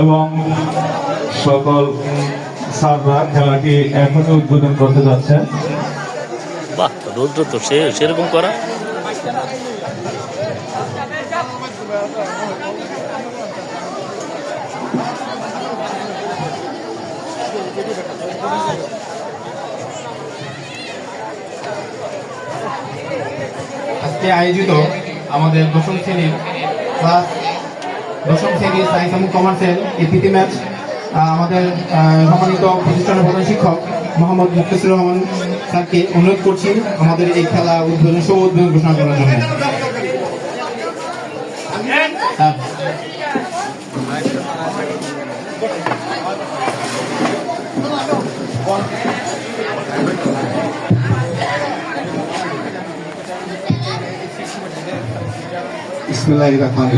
এবং সকল স্যাররা খেলাটি এখনই উদ্বোধন করতে যাচ্ছে। বাহ রৌদ্র তো সে সেরকম করা। আজকে আয়োজিত আমাদের দশম শ্রেণির ক্লাস দশম শ্রেণির সায়েন্স এবং কমার্সের এই প্রীতি ম্যাচ আমাদের সম্মানিত প্রতিষ্ঠানের প্রধান শিক্ষক মোহাম্মদ মুক্তাসুর রহমান স্যারকে অনুরোধ করছি আমাদের এই খেলা উদ্বোধন শুভ উদ্বোধন ঘোষণা করার জন্য।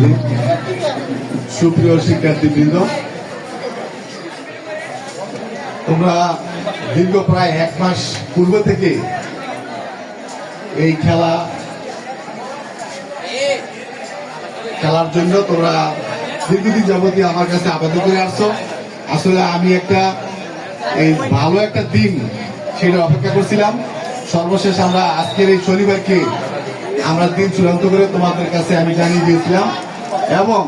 রহিম। সুপ্রিয় শিক্ষার্থীবৃন্দ, তোমরা দীর্ঘ প্রায় এক মাস পূর্ব থেকে এই খেলা খেলার জন্য তোমরা দীর্ঘদিন যাবতীয় আমার কাছে আবেদন করে আসছো। আসলে আমি একটা এই ভালো একটা দিন সেটা অপেক্ষা করছিলাম। সর্বশেষ আমরা আজকের এই শনিবারকে আমরা দিন চূড়ান্ত করে তোমাদের কাছে আমি জানিয়ে দিয়েছিলাম এবং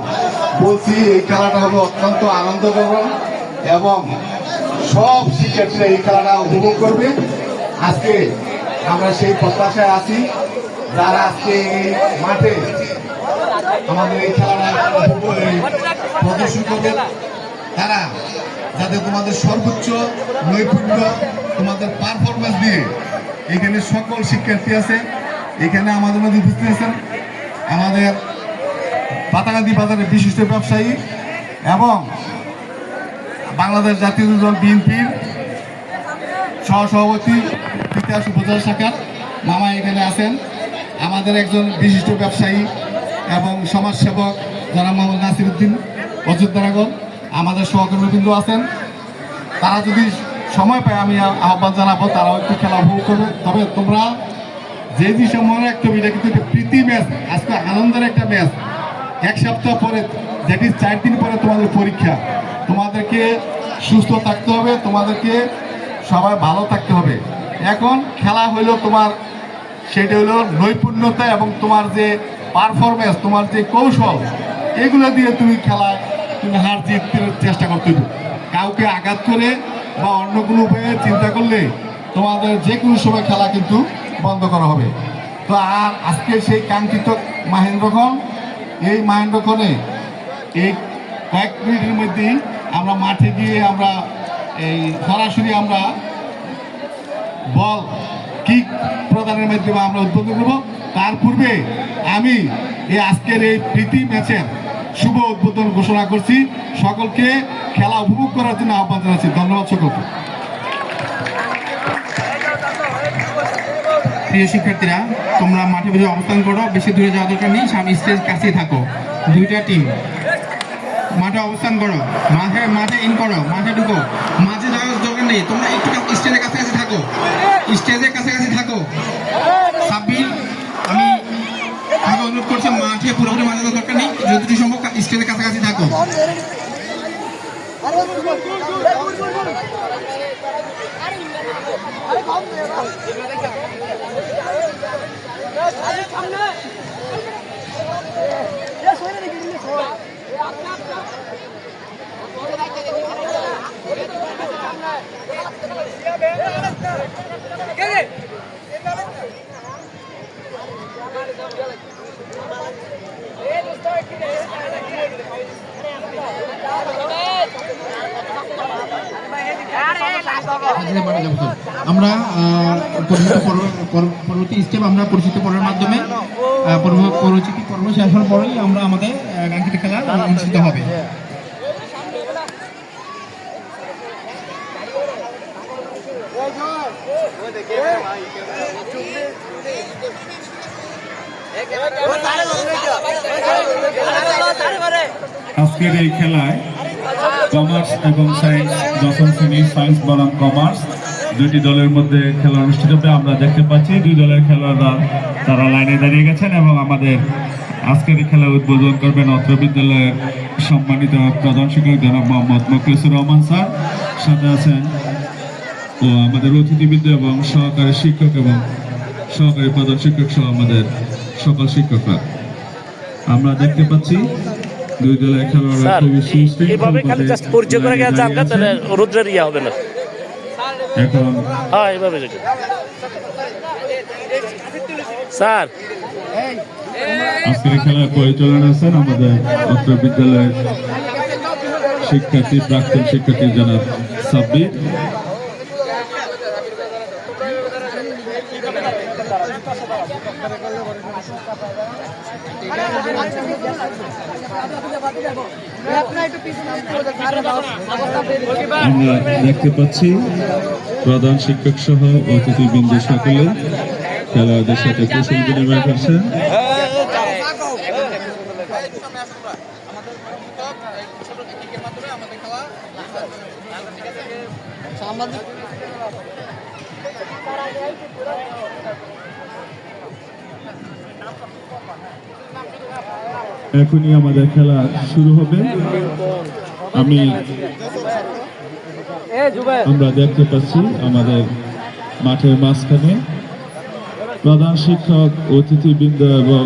বলছি এই খেলাটা হবে অত্যন্ত আনন্দকর এবং সব শিক্ষার্থীরা এই খেলাটা উপভোগ করবে। আজকে আমরা সেই প্রত্যাশায় আছি, যারা আজকে মাঠে আমাদের এই খেলাটা প্রদর্শন করবে, তারা যাতে তোমাদের সর্বোচ্চ নৈপুণ্য, তোমাদের পারফরমেন্স দিয়ে এখানে সকল শিক্ষার্থী আছে। এখানে আমাদের মধ্যে উপস্থিত আছেন। আমাদের পাতাকান্দি বাজারের বিশিষ্ট ব্যবসায়ী এবং বাংলাদেশ জাতীয় দল বিএনপির সহসভাপতি ইতিহাস উপজেলা শাখার মামা এখানে আছেন। আমাদের একজন বিশিষ্ট ব্যবসায়ী এবং সমাজসেবক যারা মোহাম্মদ নাসির উদ্দিন অযোধ্যারাগর আমাদের সহকর্মীবৃন্দ আছেন। তারা যদি সময় পায় আমি আহ্বান জানাব, তারাও একটু খেলা উপভোগ করবে। তবে তোমরা যে জিনিসটা মনে রাখতে হবে, এটা কিন্তু একটা প্রীতি ম্যাচ। আজকে আনন্দের একটা ম্যাচ। এক সপ্তাহ পরে ইজ চার দিন পরে তোমাদের পরীক্ষা। তোমাদেরকে সুস্থ থাকতে হবে, তোমাদেরকে সবাই ভালো থাকতে হবে। এখন খেলা হইল তোমার, সেটা হলো নৈপুণ্যতা এবং তোমার যে পারফরমেন্স তোমার যে কৌশল, এগুলো দিয়ে তুমি খেলায় তুমি হার জিততে চেষ্টা করতে কাউকে আঘাত করে বা অন্য কোনো উপায়ে চিন্তা করলে তোমাদের যে কোনো সময় খেলা কিন্তু বন্ধ করা হবে। তো আর আজকে সেই কাঙ্ক্ষিত মাহেন্দ্রক্ষণ এই মাহেন্দ্রক্ষণে এই কয়েক মিনিটের মধ্যেই আমরা মাঠে গিয়ে আমরা এই সরাসরি আমরা বল কিক প্রদানের মাধ্যমে আমরা উদ্বোধন করব। তার পূর্বে আমি এই আজকের এই প্রীতি ম্যাচের শুভ উদ্বোধন ঘোষণা করছি। সকলকে খেলা উপভোগ করার জন্য আহ্বান জানাচ্ছি। ধন্যবাদ সকলকে। প্রিয় শিক্ষার্থীরা, তোমরা মাঠে বসে অবস্থান করো, বেশি দূরে যাওয়া দরকার নেই, সামনে স্টেজ কাছেই থাকো। দুইটা টিম মাঠে অবস্থান করো। মাঠে মাঠে ইন করো, মাঠে ঢুকো। মাঝে যাওয়ার দরকার নেই, তোমরা একটু স্টেজের কাছাকাছি থাকো। স্টেজের কাছাকাছি থাকো। সাব্বির, আমি তোমাকে অনুরোধ করছি, মাঠে পুরোপুরি যাওয়ার দরকার নেই, যতটুকু সম্ভব স্টেজের কাছাকাছি থাকো। সামনে আমরা পরবর্তী স্টেপ আমরা পরিচিত পর্বের মাধ্যমে পরিচিতি পর্ব শেষ হওয়ার পরেই আমরা আমাদের কাঙ্ক্ষিত খেলা অনুষ্ঠিত হবে। আজকের এই খেলায় কমার্স এবং সায়েন্স দশম শ্রেণির সায়েন্স বনাম কমার্স দুটি দলের মধ্যে খেলা অনুষ্ঠিত হবে, আমরা দেখতে পাচ্ছি দুই দলের খেলোয়াড়রা তারা লাইনে দাঁড়িয়ে গেছেন এবং আমাদের আজকের খেলা উদ্বোধন করবেন অত্র বিদ্যালয়ের সম্মানিত প্রধান শিক্ষক জনাব মোহাম্মদ মুখলিসুর রহমান স্যার। সাথে আছেন, ও আমাদের অতিথিবৃন্দ এবং সহকারী শিক্ষক এবং সহকারী প্রধান শিক্ষক সহ আমাদের সকল শিক্ষকরা। আমরা দেখতে পাচ্ছি দুই দলের খেলোয়াড়রা খুবই সুশৃঙ্খল এভাবে খালি জাস্ট পরিচয় করে গেলে জানকা তাহলে রুদ্রের ইয়া হবে না। এখন হ্যাঁ এভাবে স্যার। আজকের খেলার পরিচালনা আছেন আমাদের অত্র বিদ্যালয়ের শিক্ষার্থী প্রাক্তন শিক্ষার্থী জনাব সাব্বির। আমরা দেখতে পাচ্ছি প্রধান শিক্ষক সহ অতিথিবৃন্দ সকলে খেলোয়াড়দের সাথে কুশল বিনিময় করছেন এখনই আমাদের খেলা শুরু হবে। আমি আমরা দেখতে পাচ্ছি আমাদের মাঠের মাঝখানে প্রধান শিক্ষক, অতিথিবৃন্দ এবং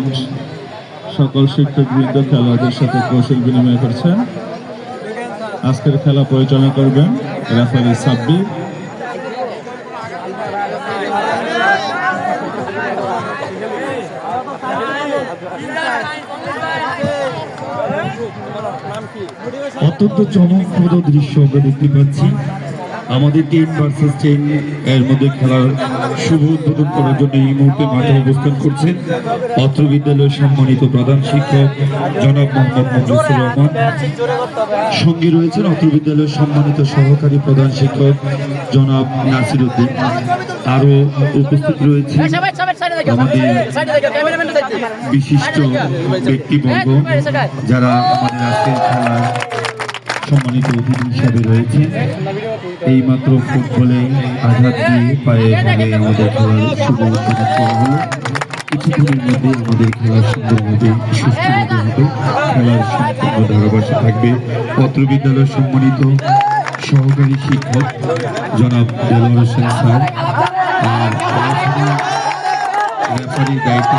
সকল শিক্ষকবৃন্দ খেলোয়াড়দের সাথে কৌশল বিনিময় করছেন। আজকের খেলা পরিচালনা করবেন রেফারি সাব্বির। অত্যন্ত চমকপ্রদ দৃশ্য আমরা দেখতে পাচ্ছি। আমাদের টিম ভার্সেস টেন এর মধ্যে খেলার শুভ উদ্বোধন করার জন্য এই মুহূর্তে মাঠে অবস্থান করছেন অত্র বিদ্যালয়ের সম্মানিত প্রধান শিক্ষক জনাব মোহাম্মদ মজলিসুর রহমান। সঙ্গে রয়েছেন অত্র বিদ্যালয়ের সম্মানিত সহকারী প্রধান শিক্ষক জনাব নাসির উদ্দিন। আরও উপস্থিত রয়েছে আমাদের বিশিষ্ট ব্যক্তিবর্গ যারা আমাদের আজকের খেলার সম্মানিত অতিথি হিসাবে রয়েছে এই মাত্র ফুটবলে আঘাত দিয়ে পায়ে ভাবে আমাদের খেলার শুভ উদ্বোধন করা হলো কিছুক্ষণের মধ্যে আমাদের খেলা সুন্দরভাবে সুষ্ঠুভাবে হবে। খেলার সম্পূর্ণ ধারাভাষ্য থাকবে। পত্র বিদ্যালয়ের সম্মানিত সহকারী শিক্ষক জনাব দেলোয়ার হোসেন স্যার। আর রেফারির দায়িত্ব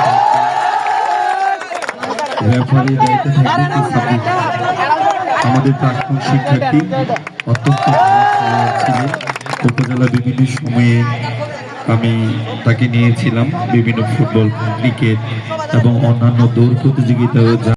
রেফারির দায়িত্ব থাকবে আমাদের প্রাক্তন শিক্ষার্থী অত্যন্ত ছিলেন উপজেলা বিভিন্ন সময়ে আমি তাকে নিয়েছিলাম। বিভিন্ন ফুটবল, ক্রিকেট এবং অন্যান্য দৌড় প্রতিযোগিতায়